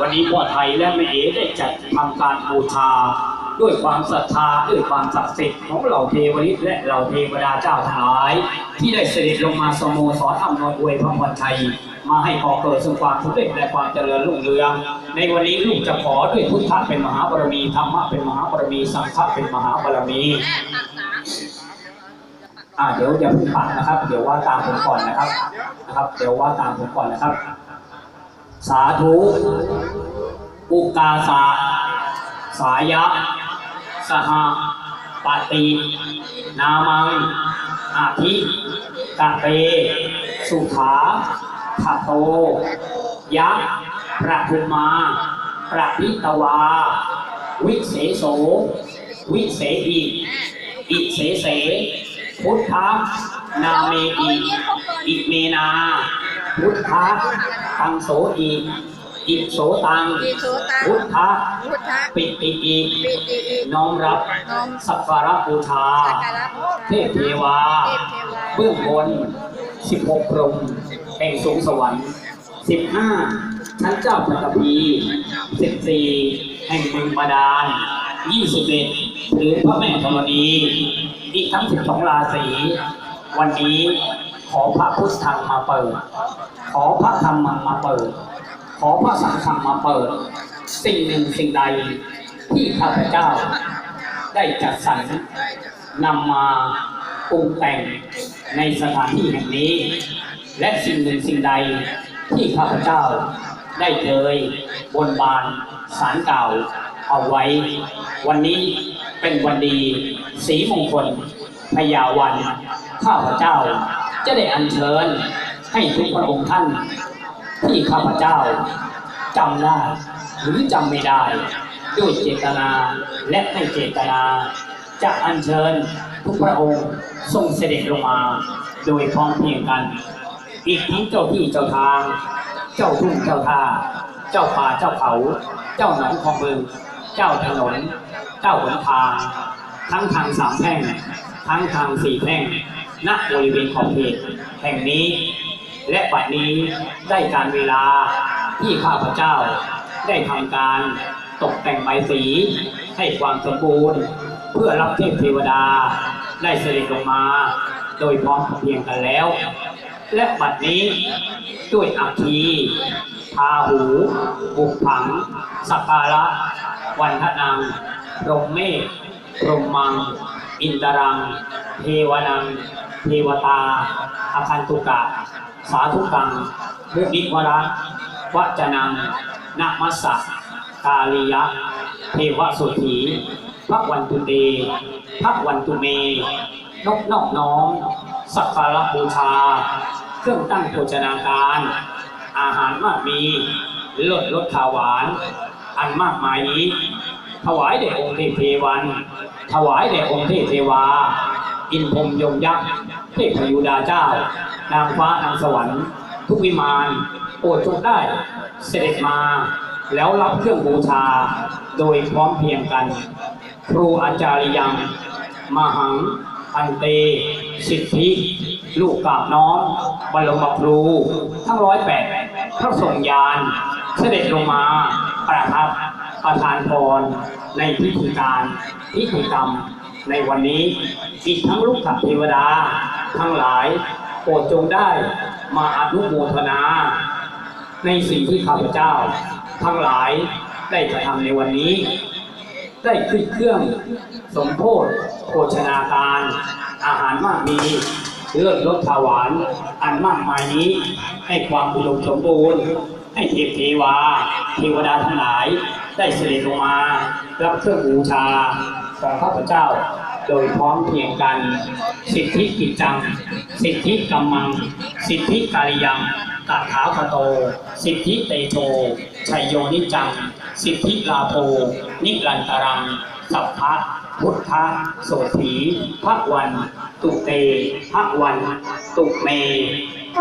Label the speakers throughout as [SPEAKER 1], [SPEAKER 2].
[SPEAKER 1] วันนี้พ่อไทยและแม่เอ๋ได้จัดทำการบูชาด้วยความศรัทธาด้วยความศักดิ์สิทธิ์ของเหล่าเทวฤทธิ์และเหล่าเทวดาเจ้าทั้งหลาย ที่ได้เสด็จลงมาสโมสรอำนวยอวยพระพรชัยมาให้ก่อเกิดซึ่งความสำเร็จและความเจริญรุ่งเรือง ในวันนี้ลูกจะขอด้วยพุทธะเป็นมหาบารมีธรรมะเป็นมหาบารมีสังฆะเป็นมหาบารมีอ่าเดี๋ยวอย่าเพิ่งปัดนะครับ เดี๋ยวว่าตามผมก่อนนะครับนะครับ เดี๋ยวว่าตามผมก่อนนะครับ สาธุ อุกาสา สายะ สหปฏิ นามังอาทิกะเป สุขาทะโต ยะ ประทุมา ประพิตวา วิเศโส วิเศอีอิเสเส พุทธะนาเมอีอิเมนา พุทธะ ตังโสอีอิโสตัง
[SPEAKER 2] อิโสตัง
[SPEAKER 1] พุทธะ
[SPEAKER 2] พุทธะ
[SPEAKER 1] ปิติอี
[SPEAKER 2] ปิติอิ
[SPEAKER 1] น้อมรับ
[SPEAKER 2] น้อม
[SPEAKER 1] สักการะบูชา
[SPEAKER 2] สักการะบูชา
[SPEAKER 1] เทพเทวา
[SPEAKER 2] เทพเทวา
[SPEAKER 1] เบื้องบน16พรหมแห่งสูงสวรรค์15ชั้นเจ้าปัตตภี14แห่งเมืองบาดาล21หรือพระแม่ธรณีอีกทั้ง12ราศีวันนี้ขอพระพุทธังมาเปิด ขอพระธรรมมาเปิด ขอพระสังฆมาเปิด สิ่งหนึ่งสิ่งใดที่ข้าพเจ้า ได้จัดสรรนำมาปรุงแต่งในสถานที่แห่งนี้ และสิ่งหนึ่งสิ่งใดที่ข้าพเจ้าได้เคยบนบานสารเก่าเอาไว้ วันนี้เป็นวันดี สีมงคลพยาวัน ข้าพเจ้าจะได้อัญเชิญ ให้ทุกพระองค์ท่าน ที่ข้าพเจ้าจำได้หรือจำไม่ได้ ด้วยเจตนาและไม่เจตนา จะอัญเชิญทุกพระองค์ทรงเสด็จลงมา โดยพร้อมเพรียงกัน อีกทั้งเจ้าที่เจ้าทาง เจ้าทุ่งเจ้าท่า เจ้าป่าเจ้าเขา เจ้าหนองคลองบึงเจ้าถนน เจ้าหนทาง ทั้งทางสามแพร่ง ทั้งทางสี่แพร่ง ณบริเวณขอบเขตแห่งนี้ และปัจนี้ได้การเวลาที่ข้าพเจ้าได้ทำการตกแต่งใบสีให้ความสมบูรณ์ เพื่อรับเทพเทวดาได้เสด็จลงมา โดยพร้อมเพรียงกันแล้ว และบัดนี้ด้วยอัคคีพาหูบุกผัง สักการะ วันทนังพรหมเมฆพรหมมัง อินตรัง เทวนัง เทวตาอาคันตุกะ สาธุกังมุนิวระวัจนังนามัสสะกาลียะ เทวสุธีพระวันตุเตพระวันตุเม นกนอกน้อม สักการะบูชา เครื่องตั้งโภชนาการ อาหารมากมีลดลดขาวหวาน อันมากมายนี้ ถวายแด่องค์เทพเทวัน ถวายแด่องค์เทพเทวา อินพรมยมยักษ์เทพยุดาเจ้า นางฟ้านางสวรรค์ทุกวิมานโปรดจงได้ เสด็จมา แล้วรับเครื่องบูชาโดยพร้อมเพียงกัน ครูอาจารย์ยังมหัง อันเต สิทธิ ลูกกาบน้อมบรมครู ทั้งร้อยแปดพระสงฆ์ยาน เสด็จลงมาประทับประทานพรในพิธีการพิธีกรรม ในวันนี้อีกทั้งลูกขับเทวดา ทั้งหลายโปรดจงได้มาอนุโมทนา ในสิ่งที่ข้าพเจ้า ทั้งหลายได้กระทำในวันนี้ ได้ขึ้นเครื่องสมโพธิโภชนาการ อาหารมากมีเลือดรสถาวานอันมากมายนี้ ให้ความอุดมสมบูรณ์ ให้เทพเทวาเทวดาทั้งหลาย ได้เสด็จลงมา รับเครื่องบูชา ของข้าพเจ้า โดยพร้อมเพียงกัน สิทธิกิจจัง สิทธิกำมัง สิทธิการิยังตถาคโต สิทธิเตโชชัยโยนิจัง สิทธิลาโภนิรันตรัง สัพพะพุทธะโสถีพระวัน ตุเตพระวัน ตุเม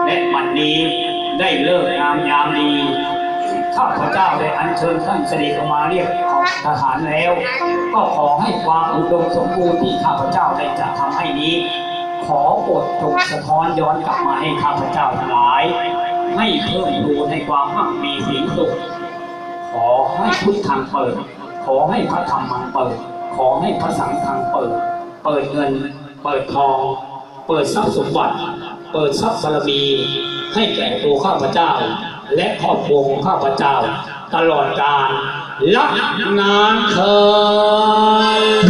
[SPEAKER 1] และวันนี้ได้เลิกงามยามดี ข้าพเจ้าได้อัญเชิญท่านเสด็จลงมาเรียกทหารแล้ว ก็ขอให้ความอุดมสมบูรณ์ที่ข้าพเจ้าได้จะทำให้นี้ ขอโปรดจงสะท้อนย้อนกลับมาให้ข้าพเจ้าทั้งหลาย ให้เพิ่มพูนให้ความมั่งมีสีสุขอให้พุทธังเปิด ขอให้พระธรรมังเปิด ขอให้พระสังฆังเปิด เปิดเงิน เปิดทอง เปิดทรัพย์สมบัติ เปิดทรัพย์บารมี ให้แก่ตัวข้าพเจ้า และครอบครัวของข้าพเจ้า ตลอดกาลละนานเคิน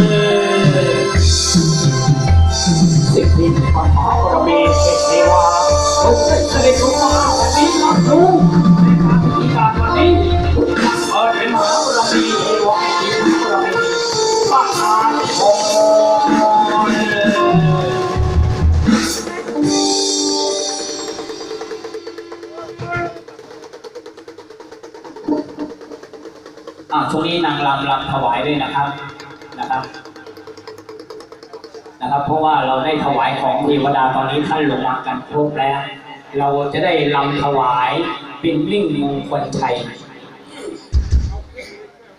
[SPEAKER 1] สิบปีความมหาบารมีเทพเทวาลงได้เสด็จลงมาวันนี้นะลุงในการ อ่าช่วงนี้นางรำรำถวายด้วยนะครับนะครับ นะครับ เพราะว่าเราได้ถวายของเทวดาตอนนี้ท่านลงมากันครบแล้ว เราจะได้รำถวายเป็นลิ่งมงคลชัย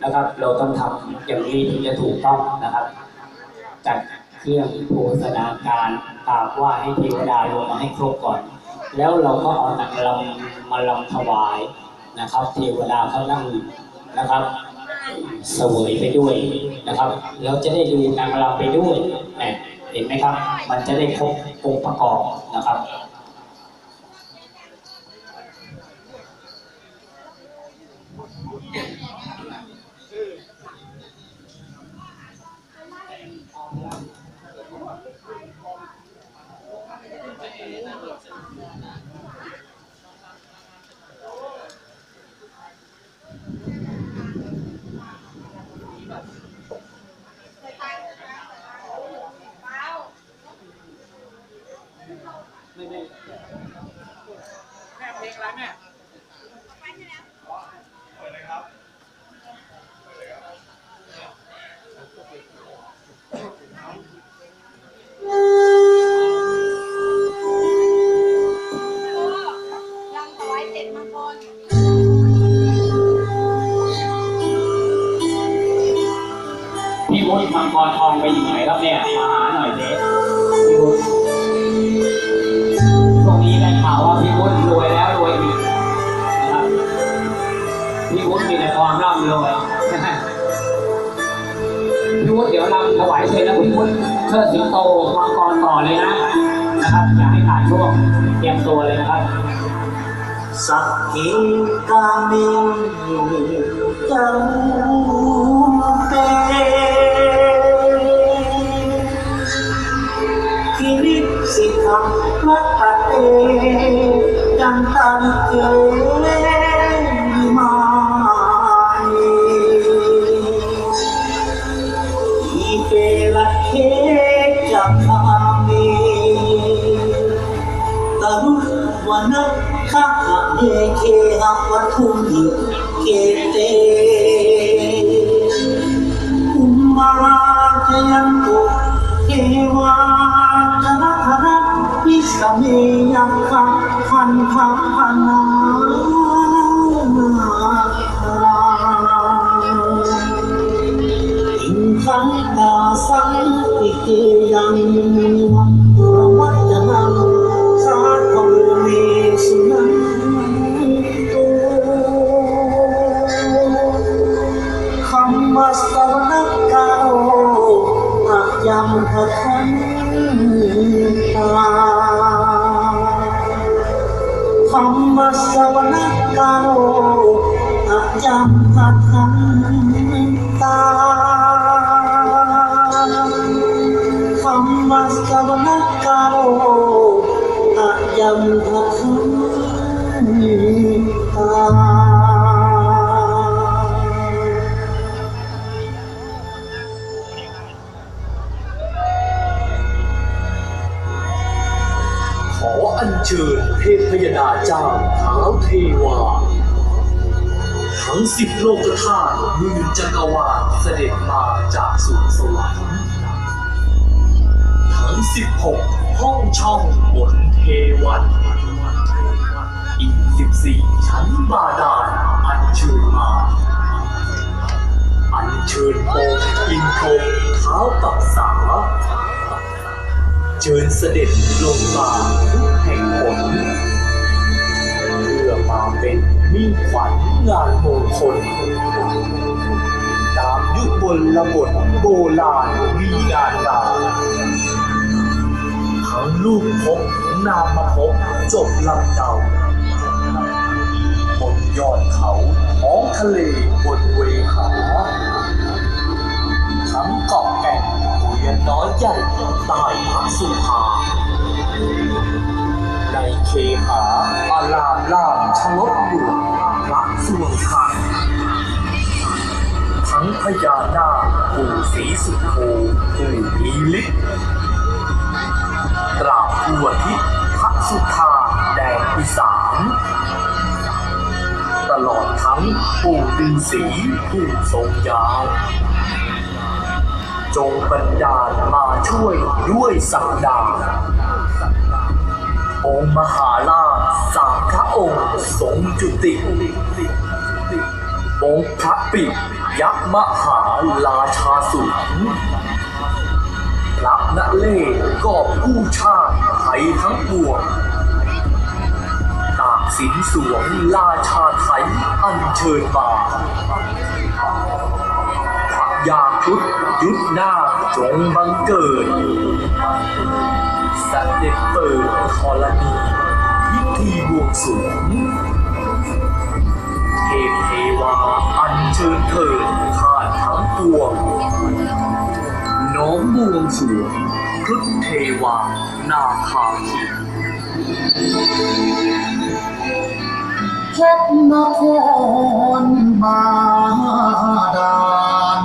[SPEAKER 1] นะครับ เราต้องทำอย่างนี้ถึงจะถูกต้องนะครับจัดเครื่องโฆษณาการกราบไหว่าให้เทวดาลงมาให้ครบก่อน แล้วเราก็เอานางรำมารำถวายนะครับ เทวดาเขานั่งนะครับ เสวยไปด้วยนะครับเราจะได้ดูนางรำไปด้วยเนี่ยเห็นไหมครับ มันจะได้ครบองค์ประกอบนะครับ เชิดสิงโตมังกรต่อเลยนะนะครับอย่าให้ขาดช่วงเตรียมตัวเลยนะครับ
[SPEAKER 3] สักกิกามิจังเตคิริสิทธังรัตเตจันตันเก จักขามิตรุวันนักข้าเดเคหักวัตุมิเกเตอุมมาราจยันตุเทวาจนะธนะวิสเมยังคังพันพัน อะยัมภคันตาธรรมสวนาการโออายัมหัตถังตาธรรมสวนาการโออายัมหัตถังตา
[SPEAKER 4] อัญเชิญเทพยดาเจ้าเท้าวเทวา ทั้งสิบโลกธาตุหมื่นจักรวาลเสด็จมาจากสุสวรรค์ทั้งสิบหกห้องช่องบนเทวันอีกสิบสี่ชั้นบาดาลอัญเชิญมาอัญเชิญโปงอินทงเท้าปักษา เชิญเสด็จลงมาทุกแห่งผลเพื่อมาเป็นมิ่งขวัญงานมงคลตามยุคบนระบทโบราณมีงานตาทั้งลูกพบนามพบจบลำเดาบนยอดเขาของทะเลบนเวหาทั้งเกาะ นน้อยใหญ่ใต้พักสุภาในเคหาอารามล่ามชลดอยู่พระสวงคันทั้งพญานาคปู่ศรีสุโธปู่มีฤทธิ์ตราบทั่วทิศพระสุธาแดนอีสานตลอดทั้งปู่ดืนสีผู้ทรงยาว จงบันดาลมาช่วยด้วยสักดา องค์มหาราชสามพระองค์ทรงจุติ องค์พระปิดยักษ์มหาราชาสูงพระนเรศกอบกู้ชาติไทยทั้งปวงตากสินสวงราชาไทยอันเชิญมา พระยาครุดยุดหน้าจงบังเกิดสเสด็จเปิดธรณีพิธีบวงสรวงเทพเทวาอันเชิญเถิดข้าทั้งปวงน้อมบวงสรวงครุฑเทวานาคาคี
[SPEAKER 5] เพชรนครบาดาล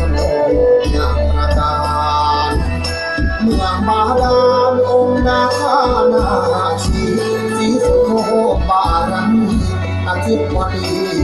[SPEAKER 5] ชนกงาประการเมือบาดาลองค์นาคานาชีสีสุโธบารมีอาทิตย์วันดี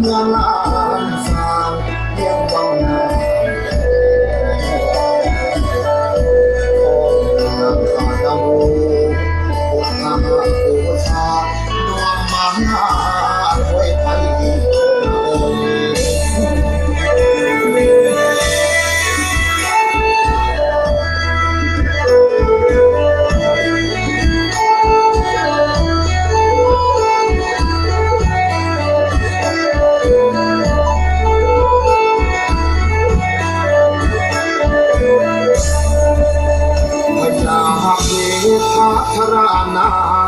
[SPEAKER 5] ขวั ทั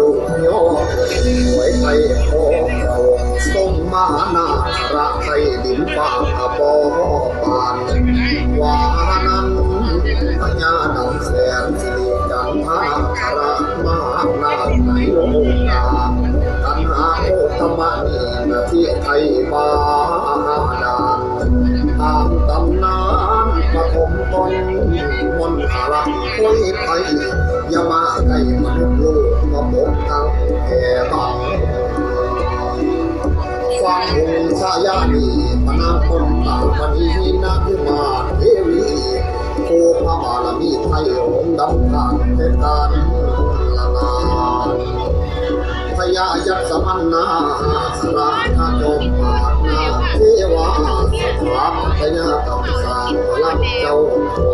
[SPEAKER 5] ลุโยไว้ไทยพอเราทรงมานาระไทยดินฟ้าปอปานวานั้นพญาดำแสนสิริจันทาคระมานาในโลกาตันหาโอตมะนีนาที่ไทยบาดาลตามตำนาน ตนมนต์พลังคุยไปอย่ามาใกล้มนุษย์ลูกมาปกทางแผ่บังฟังหูชายานีพนาคนต่างปณีนาคมาเทวีโคพระบารมีไทยองดำทางเป็นการละนานพญายักษ์สมันนาสราชาจมปานาเทวาสถาพญากำสานลัก เจ้า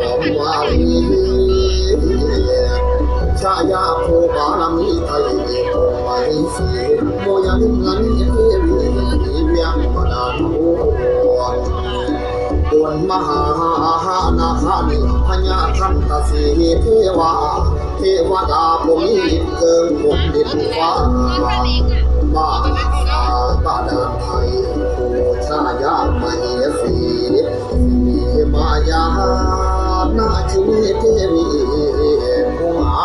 [SPEAKER 5] หอมวาลีชายาโคบารมีไทยโอไมสีโมยันงันเทวีเวียงมาดานโอปวนมหานาคานิพญาคันตสีเทวาเทวดาภูมิเกินผมดินฟ้าบาอาบาดาไทยผู้ชายามเหสีสีมายานาจิเทวีผู้งา